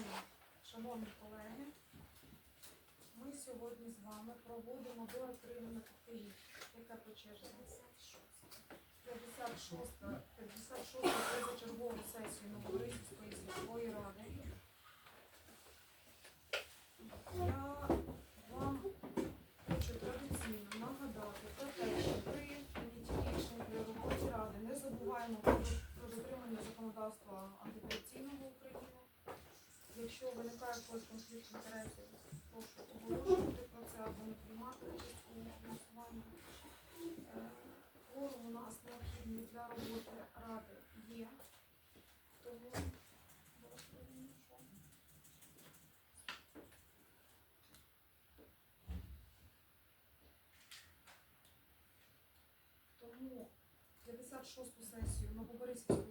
день, шановні колеги. Ми сьогодні з вами проводимо до отримати яка по черзі? 56 56 позачергову сесію Новоросійської сільської ради. Я вам хочу традиційно нагадати про те, що при рішень при роботі ради не забуваємо про дотримання законодавства антикорупційного України. Якщо виникає якийсь конфлікт інтересів, прошу оголошувати про це або не приймати участь у голосуванні. Е, Форум у нас необхідний для роботи ради є. Тому. Тому 56-ту сесію Новоборисівської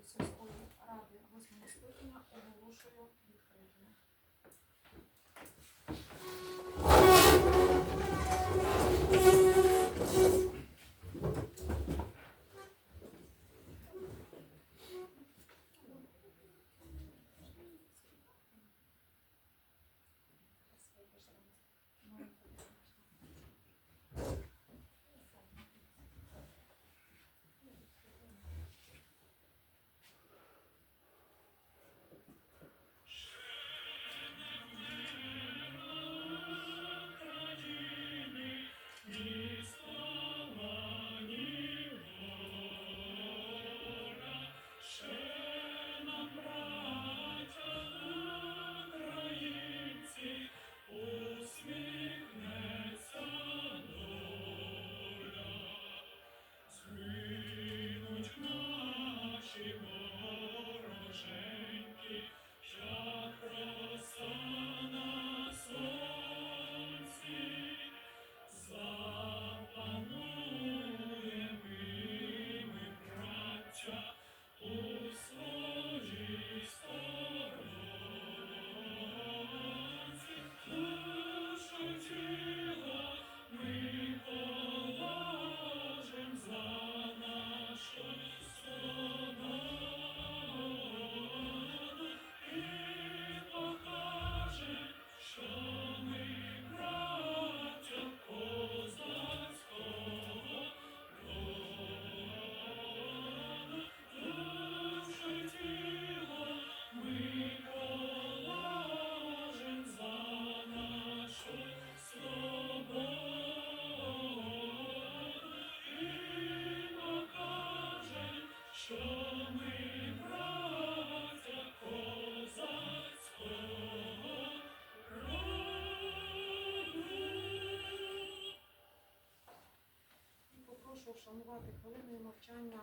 вшанувати хвилиною мовчання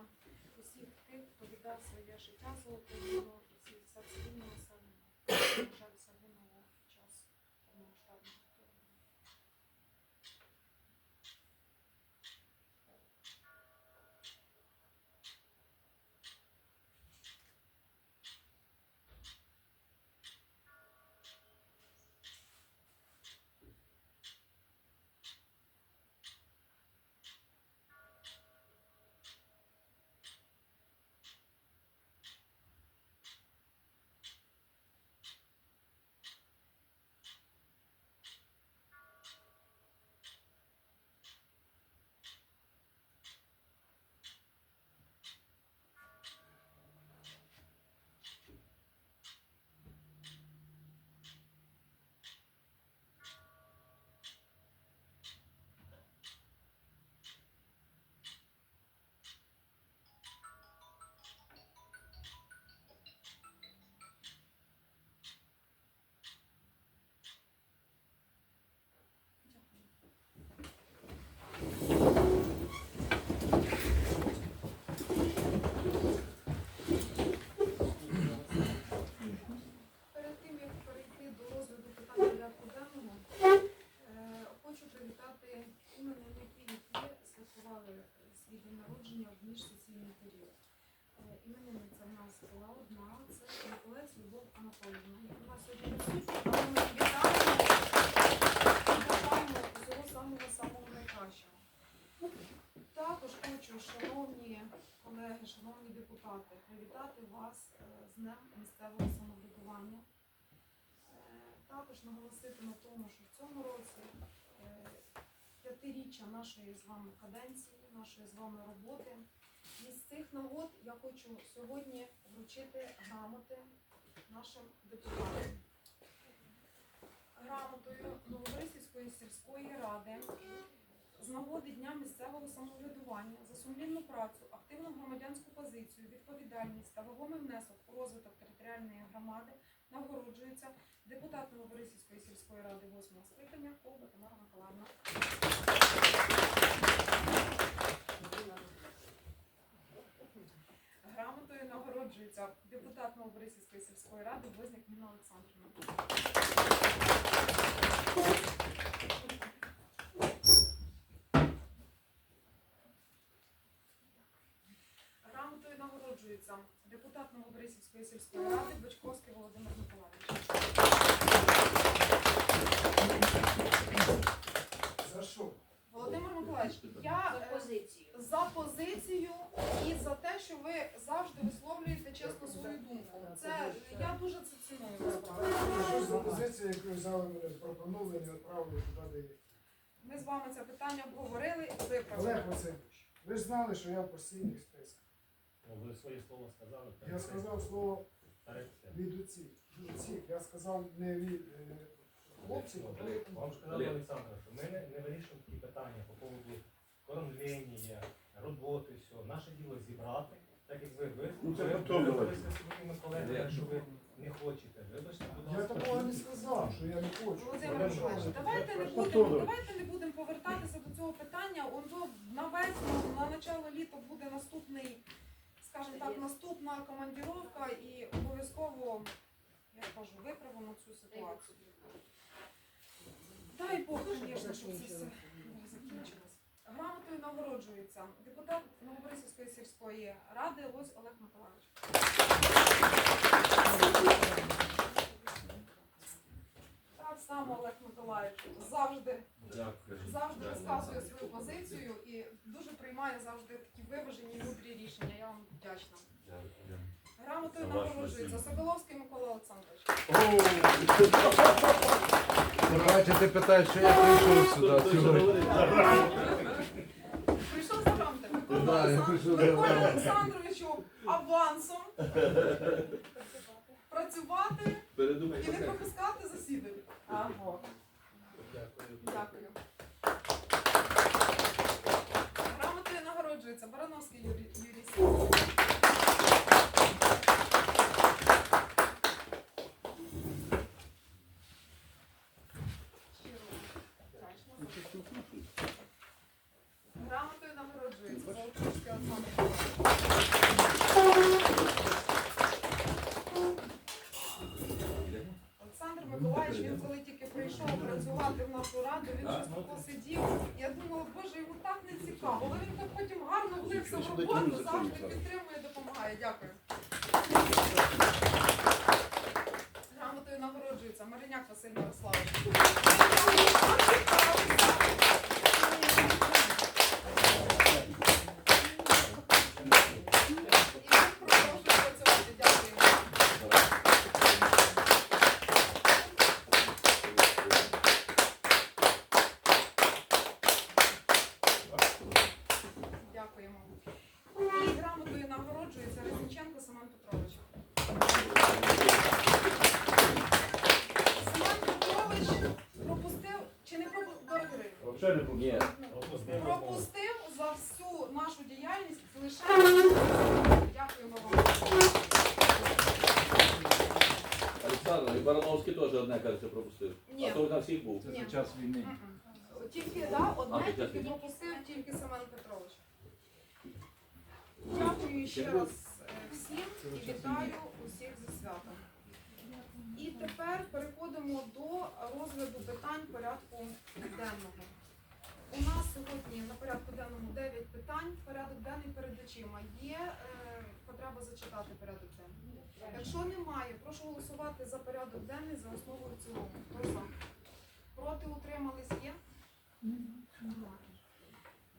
усіх тих, хто віддав своє життя за Україну і за населення. На жаль, загинуло під час повномасштабного вторгнення. Перед тим, як перейти до розгляду питань порядку денного, е, хочу привітати іменинників, які святкували свій день народження в міжсесійний період. Е, Іменинниця в нас була одна, це Миколець Любов у нас сьогодні присутня, але ми вітаємо всього самого-самого найкращого. Також хочу, шановні колеги, шановні депутати, привітати вас е, з Днем місцевого самоврядування. також наголосити на тому, що в цьому році е, п'ятиріччя нашої з вами каденції, нашої з вами роботи. І з цих нагод я хочу сьогодні вручити грамоти нашим депутатам. Грамотою Новоборисівської сільської ради з нагоди Дня місцевого самоврядування за сумлінну працю, активну громадянську позицію, відповідальність та вагомий внесок у розвиток територіальної громади нагороджується депутат Новоборисівської сільської ради 8 скликання Колба Тамара Миколаївна. Грамотою нагороджується депутат Новоборисівської сільської ради Возняк Ніна Олександрівна. Нагороджується депутат Новоборисівської сільської ради Бочковський Володимир Миколаївич. За що? Володимир Миколаївич, я е, позицію. за позицію і за те, що ви завжди висловлюєте чесно свою думку. Це я дуже це ціную насправді. Що за позиція, яку взяли мене пропонували, не відправили туди. Ми з вами це питання обговорили і Олег. Васильович, ви ж знали, що я списках. Ну, ви своє слово сказали. Я сказав слово від оців. Я сказав не від е, хлопців, Вам сказав Олександр, що ми не, не вирішуємо такі питання по поводу кормлення, роботи, все. Наше діло зібрати, так як ви Ну, це ви, потім ви, давайте. ви своїми колегами, якщо ви не хочете. Вибачте, будь Я ласка. такого не сказав, що я не хочу. Володимир Миколаївич, давайте не будемо, давайте не будемо повертатися до цього питання. Воно на весну, на начало літа буде наступний, скажімо так, наступна командіровка і обов'язково, я кажу, виправимо цю ситуацію. Дай Бог, звісно, щоб це все закінчилось. Грамотою нагороджується депутат Новоборисівської сільської ради Лось Олег Миколаївич. Так само Олег Миколаївич завжди, Дякую. завжди розказує свою позицію і дуже приймає завжди такі виважені і мудрі рішення. Я вам вдячна. Грамотою За вашу нагороджується силу. Соколовський Микола Олександрович. Давайте що я прийшов сюди сьогодні. Прийшов за. Микола Да, я прийшов за Миколі грамотою. Олександровичу авансом працювати Передумай. і не пропускати засідання. Ага. Дякую. Дякую. Грамотою нагороджується Барановський Юрій Юрій Сергійович. Щиро вдячна за Грамотою нагороджується Золотушський Олександр. Олександр Миколаївич, він коли тільки прийшов працювати в нашу раду, він щось тако сидів. Я думала, боже, йому так не цікаво. Але він так потім гарно влився в роботу, завжди підтримує, допомагає. Дякую. Грамотою нагороджується Мариняк Василь Ярославович. І він продовжує працювати. Дякую. Дякуємо. І грамотою нагороджується Резніченко Семен Петрович. Семен Петрович пропустив чи не пропустив дороги? Взагалі не буду. Ні. Пропустимо. Пропустив за всю нашу діяльність лише. Дякуємо вам. Барановський теж одне, кажеться, пропустив. Ні. А то на всіх був. Це Ні. за час війни. Мгм. Тільки да, одне А, тільки дякую. пропустив тільки Семен Петрович. Дякую ще раз е, всім і вітаю усіх зі святом. І тепер переходимо до розгляду питань порядку денного. У нас сьогодні на порядку денному 9 питань. Порядок денний перед очима. Є е, потреба зачитати порядок денний. Якщо немає, прошу голосувати за порядок денний за основу і цілому. Хто за? Проти утримались є? Немає.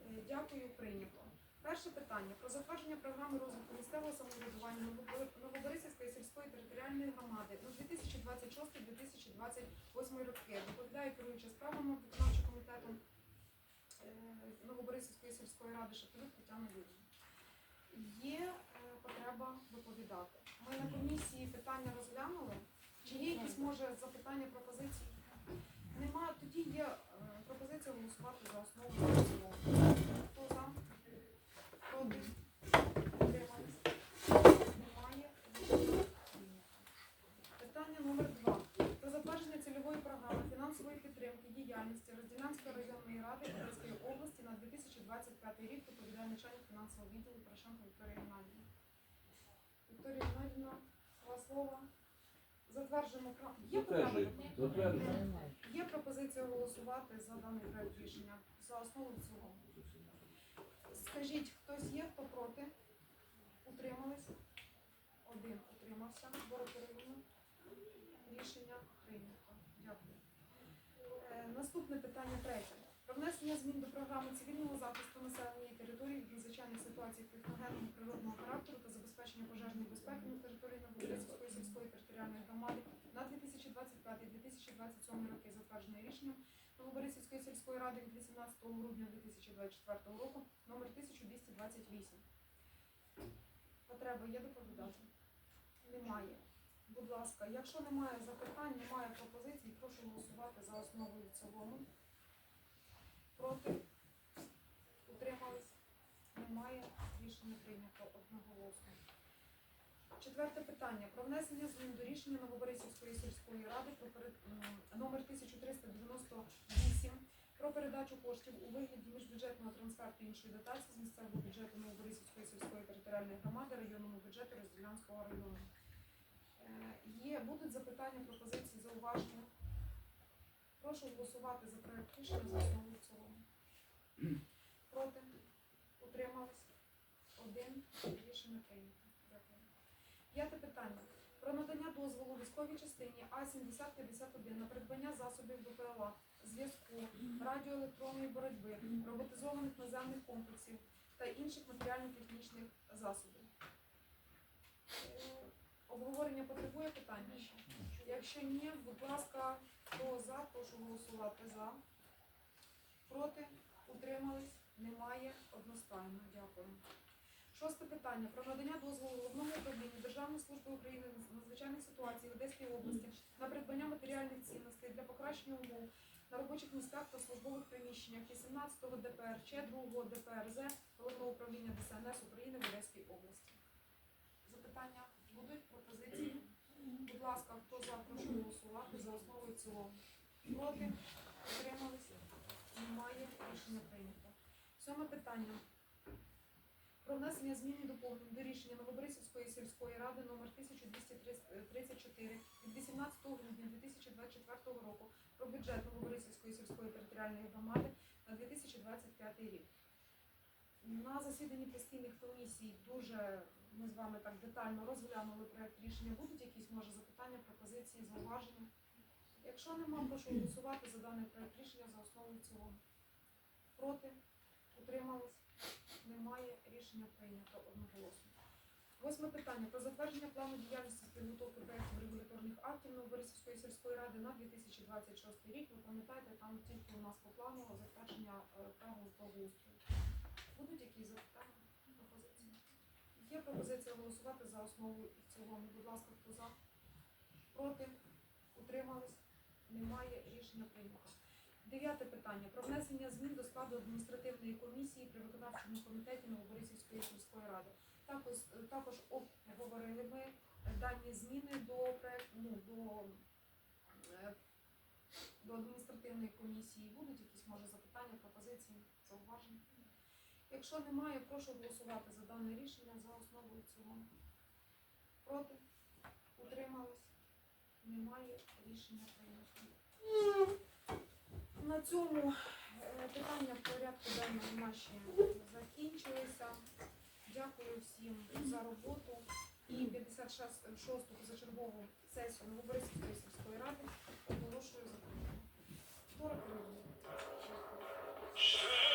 Е, Дякую, прийнято. Перше питання про затвердження програми розвитку місцевого самоврядування Новоборисівської сільської територіальної громади на 2026-2028 роки. Доповідає керуюча справами виконавчого комітету е, Новоборисівської сільської ради Шепелюк Тетяна Юрійовна. Є е, потреба доповідати. Ми на комісії питання розглянули. Чи є якісь може запитання, пропозиції? Нема. Тоді є е, пропозиція голосувати за основу і в цілому. Хто за? Проти? Утримались? Немає. Питання номер два. Про затвердження цільової програми фінансової підтримки діяльності Розділянської районної ради Одеської області на 2025 рік доповідає начальник фінансового відділу Порошенко Вікторія Геннадівна. Вікторія Геннадівна, два слова. Затверджуємо. Є? Затверджуй. Є пропозиція голосувати за даний проект рішення за основу цілому. Скажіть, хтось є, хто проти? Утримались? Один утримався. Боротьовина. Рішення прийнято. Дякую. Е, наступне питання третє. Про внесення змін до програми цивільного захисту населення і території від надзвичайних ситуацій техногенного природного характеру та забезпечення пожежної безпеки на території Новоборисівської сільської територіальної громади на 2025-2027 роки затверджене рішенням Новоборисівської сільської ради від 18 грудня 2024 року номер 1228. Потреба є доповідати? Немає. Будь ласка, якщо немає запитань, немає пропозицій, прошу голосувати за основу в цілому. Проти? Утримались? Немає. Рішення прийнято одноголосно. Четверте питання. Про внесення змін до рішення Новоборисівської сільської ради про перед... номер 1398 про передачу коштів у вигляді міжбюджетного трансферту іншої дотації з місцевого бюджету Новоборисівської сільської територіальної громади районному бюджету Розділянського району. Е, Є, будуть запитання, пропозиції, зауваження. Прошу голосувати за проект рішення за основу в цілому. Проти? Утримались? Один. Рішення прийнято. П'яте питання. Про надання дозволу військовій частині А-7051 на придбання засобів БПЛА, зв'язку, радіоелектронної боротьби, роботизованих наземних комплексів та інших матеріально-технічних засобів. Е, Обговорення потребує питання? Якщо ні, будь ласка, хто за, прошу голосувати за. Проти? Утримались? Немає. Одностайно. Дякую. Шосте питання. Про надання дозволу головному управлінню Державної служби України з надзвичайних ситуацій в Одеській області на придбання матеріальних цінностей для покращення умов на робочих місцях та службових приміщеннях 18-го ДПРЧ, 2-го ДПРЗ Головного управління ДСНС України в Одеській області. Запитання будуть пропозиції? Будь ласка, хто за, прошу голосувати за основу і цілому. Проти? Утримались? Немає. Рішення прийнято. Сьоме питання. Про внесення змін і доповнень до рішення Новоборисівської сільської ради номер 1234 від 18 грудня 2024 року про бюджет Новоборисівської сільської територіальної громади на 2025 рік. На засіданні постійних комісій дуже ми з вами так детально розглянули проект рішення. Будуть якісь може запитання, пропозиції, зауваження? Якщо нема, прошу голосувати за даний проект рішення за основу цілому. Проти? Утримались? Немає. Рішення прийнято одноголосно. Восьме питання про затвердження плану діяльності з підготовки проєктів регуляторних актів Новоборисівської сільської ради на 2026 рік. Ви пам'ятаєте, там тільки у нас по плану затвердження е, правил благоустрою. Будуть якісь запитання, пропозиції? Є пропозиція голосувати за основу і в цілому. Будь ласка, хто за? Проти? Утримались? Немає. Рішення прийнято. Дев'яте питання про внесення змін до складу адміністративної комісії при виконавчому комітеті Новоборисівської сільської ради. Також також обговорили ми дані зміни до проекту ну, до, е, до адміністративної комісії. Будуть якісь може запитання, пропозиції, зауваження? Якщо немає, прошу голосувати за дане рішення за основу і цілому. Проти? Утримались? Немає рішення прийнято. На цьому е, питання порядку денного наші закінчилися. Дякую всім за роботу. І 56-ту позачергову сесію Новобориської сільської ради оголошую. Ще